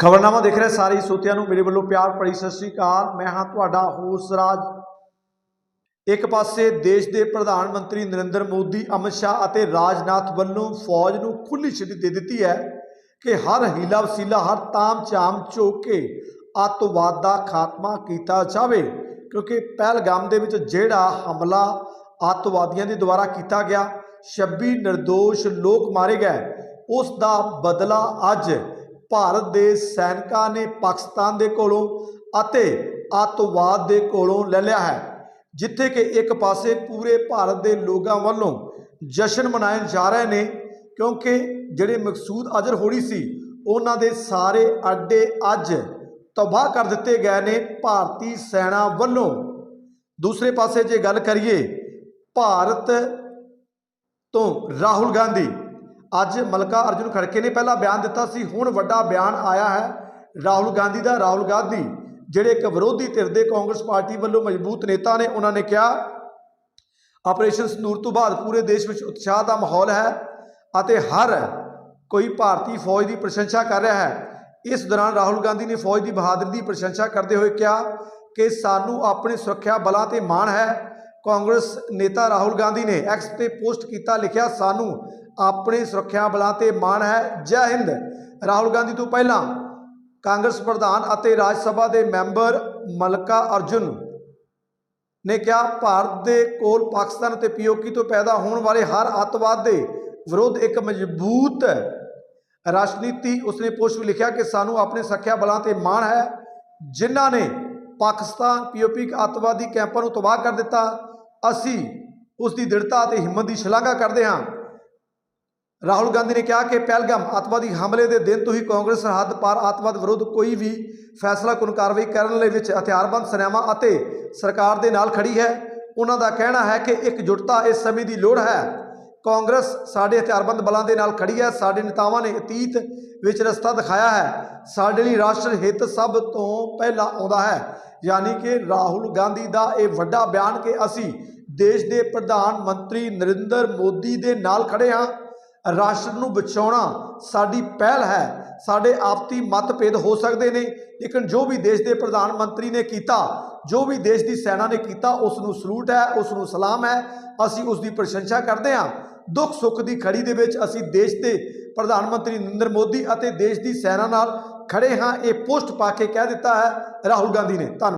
ਖਬਰਨਾਮਾ ਦੇਖ ਰਹੇ ਸਾਰੇ ਸੋਤਿਆਂ ਨੂੰ, ਮੇਰੇ ਵੱਲੋਂ ਪਿਆਰ ਭਰੀ ਸਤਿ ਸ੍ਰੀ ਅਕਾਲ। ਮੈਂ ਹਾਂ ਤੁਹਾਡਾ ਹੋਸ ਰਾਜ। ਇੱਕ ਪਾਸੇ ਦੇਸ਼ ਦੇ ਪ੍ਰਧਾਨ ਮੰਤਰੀ ਨਰਿੰਦਰ ਮੋਦੀ, ਅਮਿਤ ਸ਼ਾਹ ਅਤੇ ਰਾਜਨਾਥ ਵੱਲੋਂ ਫੌਜ ਨੂੰ ਖੁੱਲੀ ਛੁੱਟੀ ਦੇ ਦਿੱਤੀ ਹੈ ਕਿ ਹਰ ਹੀਲਾ ਵਸੀਲਾ, ਹਰ ਤਾਮ ਚਾਮ ਝੋਕ ਕੇ ਅੱਤਵਾਦ ਦਾ ਖਾਤਮਾ ਕੀਤਾ ਜਾਵੇ, ਕਿਉਂਕਿ ਪਹਿਲਗਾਮ ਦੇ ਵਿੱਚ ਜਿਹੜਾ ਹਮਲਾ ਅੱਤਵਾਦੀਆਂ ਦੇ ਦੁਆਰਾ ਕੀਤਾ ਗਿਆ 26 નિર્ਦੋਸ਼ ਲੋਕ ਮਾਰੇ ਗਏ। ਉਸ ਦਾ ਬਦਲਾ ਅੱਜ ਭਾਰਤ ਦੇ ਸੈਨਿਕਾਂ ਨੇ ਪਾਕਿਸਤਾਨ ਦੇ ਕੋਲੋਂ ਅਤੇ ਅੱਤਵਾਦ ਦੇ ਕੋਲੋਂ ਲੈ ਲਿਆ ਹੈ, ਜਿੱਥੇ ਕਿ ਇੱਕ ਪਾਸੇ ਪੂਰੇ ਭਾਰਤ ਦੇ ਲੋਕਾਂ ਵੱਲੋਂ ਜਸ਼ਨ ਮਨਾਏ ਜਾ ਰਹੇ ਨੇ, ਕਿਉਂਕਿ ਜਿਹੜੇ ਮਕਸੂਦ ਅਜ਼ਰ ਹੋਣੀ ਸੀ, ਉਹਨਾਂ ਦੇ ਸਾਰੇ ਅੱਡੇ ਅੱਜ ਤਬਾਹ ਕਰ ਦਿੱਤੇ ਗਏ ਨੇ ਭਾਰਤੀ ਸੈਨਾ ਵੱਲੋਂ। ਦੂਸਰੇ ਪਾਸੇ ਜੇ ਗੱਲ ਕਰੀਏ, ਭਾਰਤ ਤੋਂ ਰਾਹੁਲ ਗਾਂਧੀ ਅੱਜ ਮਲਕਾ ਅਰਜੁਨ ਖੜਕੇ ਨੇ ਪਹਿਲਾਂ ਬਿਆਨ ਦਿੱਤਾ ਸੀ, ਹੁਣ ਵੱਡਾ ਬਿਆਨ ਆਇਆ ਹੈ ਰਾਹੁਲ ਗਾਂਧੀ ਦਾ, ਰਾਹੁਲ ਗਾਂਧੀ, ਜਿਹੜੇ ਇੱਕ ਵਿਰੋਧੀ ਧਿਰ ਦੇ ਕਾਂਗਰਸ ਪਾਰਟੀ ਵੱਲੋਂ ਮਜ਼ਬੂਤ ਨੇਤਾ ਨੇ, ਉਹਨਾਂ ਨੇ ਕਿਹਾ ਆਪਰੇਸ਼ਨ ਸੰਦੂਰ ਤੋਂ ਬਾਅਦ ਪੂਰੇ ਦੇਸ਼ ਵਿੱਚ ਉਤਸ਼ਾਹ ਦਾ ਮਾਹੌਲ ਹੈ ਅਤੇ ਹਰ ਕੋਈ ਭਾਰਤੀ ਫੌਜ ਦੀ ਪ੍ਰਸ਼ੰਸਾ ਕਰ ਰਿਹਾ ਹੈ। ਇਸ ਦੌਰਾਨ ਰਾਹੁਲ ਗਾਂਧੀ ਨੇ ਫੌਜ ਦੀ ਬਹਾਦਰੀ ਦੀ ਪ੍ਰਸ਼ੰਸਾ ਕਰਦੇ ਹੋਏ ਕਿਹਾ ਕਿ ਸਾਨੂੰ ਆਪਣੇ ਸੁਰੱਖਿਆ ਬਲਾਂ ਤੇ ਮਾਣ ਹੈ ਕਾਂਗਰਸ ਨੇਤਾ ਰਾਹੁਲ ਗਾਂਧੀ ਨੇ ਐਕਸ ਤੇ ਪੋਸਟ ਕੀਤਾ, ਲਿਖਿਆ, ਸਾਨੂੰ ਆਪਣੇ ਸੁਰੱਖਿਆ ਬਲਾਂ ਤੇ ਮਾਣ ਹੈ। ਜੈ ਹਿੰਦ। ਰਾਹੁਲ ਗਾਂਧੀ ਤੋਂ ਪਹਿਲਾਂ ਕਾਂਗਰਸ ਪ੍ਰਧਾਨ ਅਤੇ ਰਾਜ ਸਭਾ ਦੇ ਮੈਂਬਰ ਮਲਕਾ ਅਰਜੁਨ ਨੇ ਕਿਹਾ, ਭਾਰਤ ਦੇ ਕੋਲ ਪਾਕਿਸਤਾਨ ਅਤੇ ਪੀਓਕੀ ਤੋਂ ਪੈਦਾ ਹੋਣ ਵਾਲੇ ਹਰ ਅੱਤਵਾਦ ਦੇ ਵਿਰੁੱਧ ਇੱਕ ਮਜ਼ਬੂਤ ਰਾਜਨੀਤੀ। ਉਸਨੇ ਪੋਸਟ ਵਿੱਚ ਲਿਖਿਆ ਕਿ ਸਾਨੂੰ ਆਪਣੇ ਸੁਰੱਖਿਆ ਬਲਾਂ ਤੇ ਮਾਣ ਹੈ। ਜਿਨ੍ਹਾਂ ਨੇ ਪਾਕਿਸਤਾਨ ਪੀਓਪੀ ਅੱਤਵਾਦੀ ਕੈਂਪਾਂ ਨੂੰ ਤਬਾਹ ਕਰ ਦਿੱਤਾ। ਅਸੀਂ ਉਸ ਦੀ ਦ੍ਰਿੜਤਾ ਅਤੇ ਹਿੰਮਤ ਦੀ ਸ਼ਲਾਘਾ ਕਰਦੇ ਹਾਂ। ਰਾਹੁਲ ਗਾਂਧੀ ਨੇ ਕਿਹਾ ਕਿ ਪਹਿਲਗਾਮ ਅੱਤਵਾਦੀ ਹਮਲੇ ਦੇ ਦਿਨ ਤੋਂ ਹੀ ਕਾਂਗਰਸ ਸਰਹੱਦ ਪਾਰ ਅੱਤਵਾਦ ਵਿਰੁੱਧ ਕੋਈ ਵੀ ਫੈਸਲਾ ਕੁਨ ਕਾਰਵਾਈ ਕਰਨ ਲਈ ਵਿੱਚ ਹਥਿਆਰਬੰਦ ਸੈਨਾਵਾਂ ਅਤੇ ਸਰਕਾਰ ਦੇ ਨਾਲ ਖੜੀ ਹੈ। ਉਹਨਾਂ ਦਾ ਕਹਿਣਾ ਹੈ ਕਿ ਇੱਕ ਇਕਜੁੱਟਤਾ ਇਸ ਸਮੇਂ ਦੀ ਲੋੜ ਹੈ। ਕਾਂਗਰਸ ਸਾਡੇ ਹਥਿਆਰਬੰਦ ਬਲਾਂ ਦੇ ਨਾਲ ਖੜੀ ਹੈ, ਸਾਡੇ ਨੇਤਾਵਾਂ ਨੇ ਅਤੀਤ ਵਿੱਚ ਰਸਤਾ ਦਿਖਾਇਆ ਹੈ। ਸਾਡੇ ਲਈ ਰਾਸ਼ਟਰ ਹਿੱਤ ਸਭ ਤੋਂ ਪਹਿਲਾਂ ਆਉਂਦਾ ਹੈ। ਯਾਨੀ ਕਿ ਰਾਹੁਲ ਗਾਂਧੀ ਦਾ ਇਹ ਵੱਡਾ ਬਿਆਨ ਕਿ ਅਸੀਂ ਦੇਸ਼ ਦੇ ਪ੍ਰਧਾਨ ਮੰਤਰੀ ਨਰਿੰਦਰ ਮੋਦੀ ਦੇ ਨਾਲ ਖੜੇ ਹਾਂ। ਰਾਸ਼ਟਰ ਨੂੰ ਬਚਾਉਣਾ ਸਾਡੀ ਪਹਿਲ ਹੈ। ਸਾਡੇ ਆਪਸੀ ਮਤਭੇਦ ਹੋ ਸਕਦੇ ਨੇ, ਲੇਕਿਨ ਜੋ ਵੀ ਦੇਸ਼ ਦੇ ਪ੍ਰਧਾਨ ਮੰਤਰੀ ਨੇ ਕੀਤਾ, ਜੋ ਵੀ ਦੇਸ਼ ਦੀ ਸੈਨਾ ਨੇ ਕੀਤਾ ਉਸ ਨੂੰ ਸਲੂਟ ਹੈ ਉਸ ਨੂੰ ਸਲਾਮ ਹੈ। ਅਸੀਂ ਉਸ ਦੀ ਪ੍ਰਸ਼ੰਸਾ ਕਰਦੇ ਹਾਂ। ਦੁੱਖ ਸੁੱਖ ਦੀ ਖੜੀ ਦੇ ਵਿੱਚ ਅਸੀਂ ਦੇਸ਼ ਦੇ ਪ੍ਰਧਾਨ ਮੰਤਰੀ ਨਰਿੰਦਰ ਮੋਦੀ ਅਤੇ ਦੇਸ਼ ਦੀ ਸੈਨਾ ਨਾਲ ਖੜੇ ਹਾਂ। ਇਹ ਪੋਸਟ ਪਾ ਕੇ ਕਹਿ ਦਿੱਤਾ ਹੈ ਰਾਹੁਲ ਗਾਂਧੀ ਨੇ। ਧੰਨਵਾਦ।